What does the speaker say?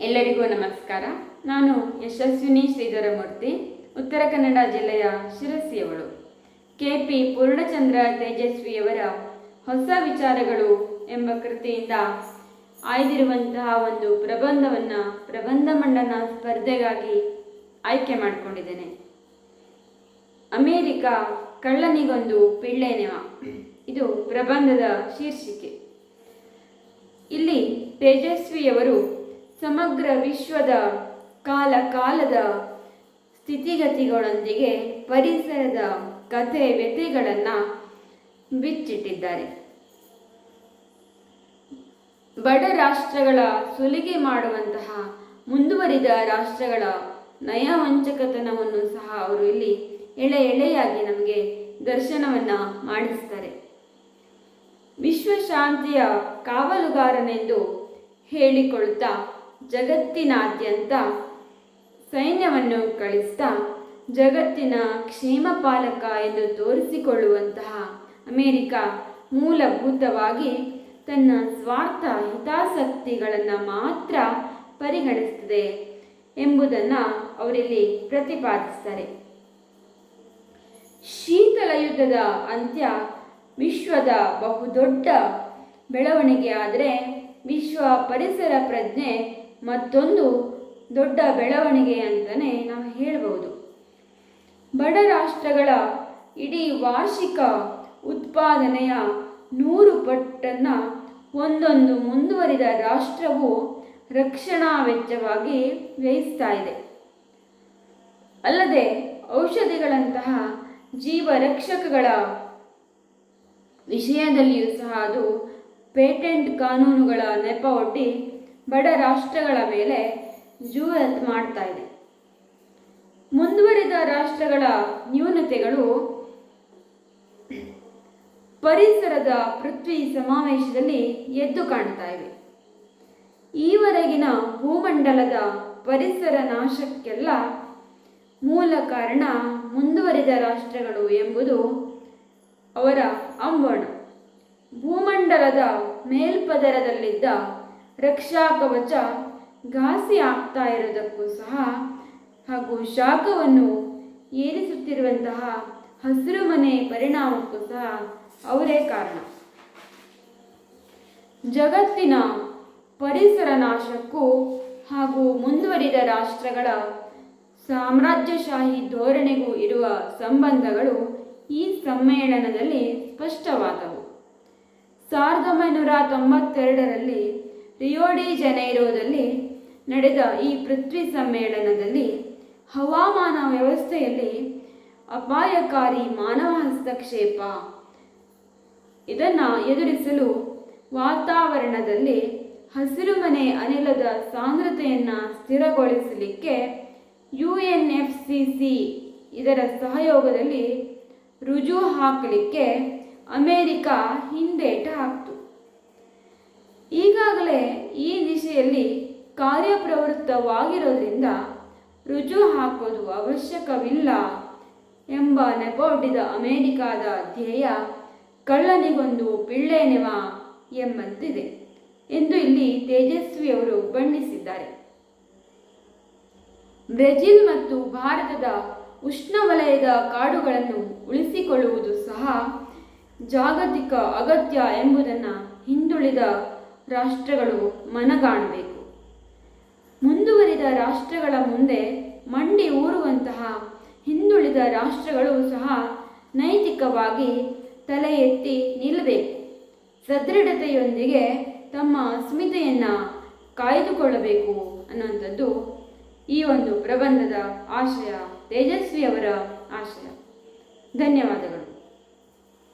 ಎಲ್ಲರಿಗೂ ನಮಸ್ಕಾರ. ನಾನು ಯಶಸ್ವಿನಿ ಶ್ರೀಧರಮೂರ್ತಿ, ಉತ್ತರ ಕನ್ನಡ ಜಿಲ್ಲೆಯ ಶಿರಸಿಯವಳು. ಕೆ ಪಿ ಪೂರ್ಣಚಂದ್ರ ತೇಜಸ್ವಿಯವರ ಹೊಸ ವಿಚಾರಗಳು ಎಂಬ ಕೃತಿಯಿಂದ ಆಯ್ದಿರುವಂತಹ ಒಂದು ಪ್ರಬಂಧವನ್ನು ಪ್ರಬಂಧ ಮಂಡನ ಸ್ಪರ್ಧೆಗಾಗಿ ಆಯ್ಕೆ ಮಾಡಿಕೊಂಡಿದ್ದೇನೆ. ಅಮೇರಿಕ ಕಳ್ಳನಿಗೊಂದು ಪಿಳ್ಳೆನೆವ. ಇದು ಪ್ರಬಂಧದ ಶೀರ್ಷಿಕೆ. ಇಲ್ಲಿ ತೇಜಸ್ವಿಯವರು ಸಮಗ್ರ ವಿಶ್ವದ ಕಾಲ ಕಾಲದ ಸ್ಥಿತಿಗತಿಗಳೊಂದಿಗೆ ಪರಿಸರದ ಕಥೆ ವ್ಯಥೆಗಳನ್ನು ಬಿಚ್ಚಿಟ್ಟಿದ್ದಾರೆ. ಬಡ ರಾಷ್ಟ್ರಗಳ ಸುಲಿಗೆ ಮಾಡುವಂತಹ ಮುಂದುವರಿದ ರಾಷ್ಟ್ರಗಳ ನಯವಂಚಕತನವನ್ನು ಸಹ ಅವರು ಇಲ್ಲಿ ಎಳೆ ಎಳೆಯಾಗಿ ನಮಗೆ ದರ್ಶನವನ್ನು ಮಾಡಿಸ್ತಾರೆ. ವಿಶ್ವಶಾಂತಿಯ ಕಾವಲುಗಾರನೆಂದು ಹೇಳಿಕೊಳ್ಳುತ್ತಾ ಜಗತ್ತಿನಾದ್ಯಂತ ಸೈನ್ಯವನ್ನು ಕಳಿಸ್ತಾ ಜಗತ್ತಿನ ಕ್ಷೇಮ ಪಾಲಕ ಎಂದು ತೋರಿಸಿಕೊಳ್ಳುವಂತಹ ಅಮೇರಿಕ ಮೂಲಭೂತವಾಗಿ ತನ್ನ ಸ್ವಾರ್ಥ ಹಿತಾಸಕ್ತಿಗಳನ್ನು ಮಾತ್ರ ಪರಿಗಣಿಸುತ್ತದೆ ಎಂಬುದನ್ನು ಅವರಿಲ್ಲಿ ಪ್ರತಿಪಾದಿಸ್ತಾರೆ. ಶೀತಲ ಯುದ್ಧದ ಅಂತ್ಯ ವಿಶ್ವದ ಬಹುದೊಡ್ಡ ಬೆಳವಣಿಗೆ ಆದರೆ ವಿಶ್ವ ಪರಿಸರ ಪ್ರಜ್ಞೆ ಮತ್ತೊಂದು ದೊಡ್ಡ ಬೆಳವಣಿಗೆ ಅಂತಲೇ ನಾವು ಹೇಳಬಹುದು. ಬಡ ರಾಷ್ಟ್ರಗಳ ಇಡೀ ವಾರ್ಷಿಕ ಉತ್ಪಾದನೆಯ ನೂರು ಪಟ್ಟನ್ನು ಒಂದೊಂದು ಮುಂದುವರಿದ ರಾಷ್ಟ್ರವು ರಕ್ಷಣಾ ವೆಚ್ಚವಾಗಿ ವ್ಯಯಿಸ್ತಾ ಇದೆ. ಅಲ್ಲದೆ ಔಷಧಿಗಳಂತಹ ಜೀವರಕ್ಷಕಗಳ ವಿಷಯದಲ್ಲಿಯೂ ಸಹ ಅದು ಪೇಟೆಂಟ್ ಕಾನೂನುಗಳ ನೆಪ ಒಡ್ಡಿ ಬಡ ರಾಷ್ಟ್ರಗಳ ಮೇಲೆ ಜೂಯತ್ ಮಾಡ್ತಾ ಇದೆ. ಮುಂದುವರಿದ ರಾಷ್ಟ್ರಗಳ ನ್ಯೂನತೆಗಳು ಪರಿಸರದ ಪೃಥ್ವಿ ಸಮಾವೇಶದಲ್ಲಿ ಎದ್ದು ಕಾಣ್ತಾ ಇವೆ. ಈವರೆಗಿನ ಭೂಮಂಡಲದ ಪರಿಸರ ನಾಶಕ್ಕೆಲ್ಲ ಮೂಲ ಕಾರಣ ಮುಂದುವರಿದ ರಾಷ್ಟ್ರಗಳು ಎಂಬುದು ಅವರ ಅಂಬಣ ಭೂಮಂಡಲದ ಮೇಲ್ಪದರದಲ್ಲಿದ್ದ ರಕ್ಷಾ ಕವಚ ಘಾಸಿ ಆಗ್ತಾ ಇರೋದಕ್ಕೂ ಸಹ ಹಾಗೂ ಶಾಖವನ್ನು ಏರಿಸುತ್ತಿರುವಂತಹ ಹಸಿರು ಮನೆ ಪರಿಣಾಮಕ್ಕೂ ಸಹ ಅವರೇ ಕಾರಣ. ಜಗತ್ತಿನ ಪರಿಸರ ನಾಶಕ್ಕೂ ಹಾಗೂ ಮುಂದುವರಿದ ರಾಷ್ಟ್ರಗಳ ಸಾಮ್ರಾಜ್ಯಶಾಹಿ ಧೋರಣೆಗೂ ಇರುವ ಸಂಬಂಧಗಳು ಈ ಸಮ್ಮೇಳನದಲ್ಲಿ ಸ್ಪಷ್ಟವಾದವು. ಸಾವಿರದ ಒಂಬೈನೂರ ತೊಂಬತ್ತೆರಡರಲ್ಲಿ ರಿಯೋಡಿ ಜನೈರೋದಲ್ಲಿ ನಡೆದ ಈ ಪೃಥ್ವಿ ಸಮ್ಮೇಳನದಲ್ಲಿ ಹವಾಮಾನ ವ್ಯವಸ್ಥೆಯಲ್ಲಿ ಅಪಾಯಕಾರಿ ಮಾನವ ಹಸ್ತಕ್ಷೇಪ. ಇದನ್ನು ಎದುರಿಸಲು ವಾತಾವರಣದಲ್ಲಿ ಹಸಿರುಮನೆ ಅನಿಲದ ಸಾಂದ್ರತೆಯನ್ನು ಸ್ಥಿರಗೊಳಿಸಲಿಕ್ಕೆ U N F C C ಇದರ ಸಹಯೋಗದಲ್ಲಿ ರುಜು ಹಾಕಲಿಕ್ಕೆ ಅಮೇರಿಕ ಹಿಂದೇಟ ಹಾಕ್ತು. ಈ ದಿಶೆಯಲ್ಲಿ ಕಾರ್ಯಪ್ರವೃತ್ತವಾಗಿರೋದ್ರಿಂದ ರುಜು ಹಾಕೋದು ಅವಶ್ಯಕವಿಲ್ಲ ಎಂಬ ನೆಪೊಡ್ಡಿದ ಅಮೇರಿಕಾದ ಧ್ಯೇಯ ಕಳ್ಳನಿಗೊಂದು ಪಿಳ್ಳೆನೆವ ಎಂಬಂತಿದೆ ಎಂದು ಇಲ್ಲಿ ತೇಜಸ್ವಿಯವರು ಬಣ್ಣಿಸಿದ್ದಾರೆ. ಬ್ರೆಜಿಲ್ ಮತ್ತು ಭಾರತದ ಉಷ್ಣವಲಯದ ಕಾಡುಗಳನ್ನು ಉಳಿಸಿಕೊಳ್ಳುವುದು ಸಹ ಜಾಗತಿಕ ಅಗತ್ಯ ಎಂಬುದನ್ನು ಹಿಂದುಳಿದ ರಾಷ್ಟ್ರಗಳು ಮನಗಾಣಬೇಕು. ಮುಂದುವರಿದ ರಾಷ್ಟ್ರಗಳ ಮುಂದೆ ಮಂಡಿ ಊರುವಂತಹ ಹಿಂದುಳಿದ ರಾಷ್ಟ್ರಗಳು ಸಹ ನೈತಿಕವಾಗಿ ತಲೆ ಎತ್ತಿ ನಿಲ್ಲಬೇಕು ಸದೃಢತೆಯೊಂದಿಗೆ ತಮ್ಮ ಅಸ್ಮಿತೆಯನ್ನು ಕಾಯ್ದುಕೊಳ್ಳಬೇಕು ಅನ್ನುವಂಥದ್ದು ಈ ಒಂದು ಪ್ರಬಂಧದ ಆಶಯ, ತೇಜಸ್ವಿಯವರ ಆಶಯ. ಧನ್ಯವಾದಗಳು.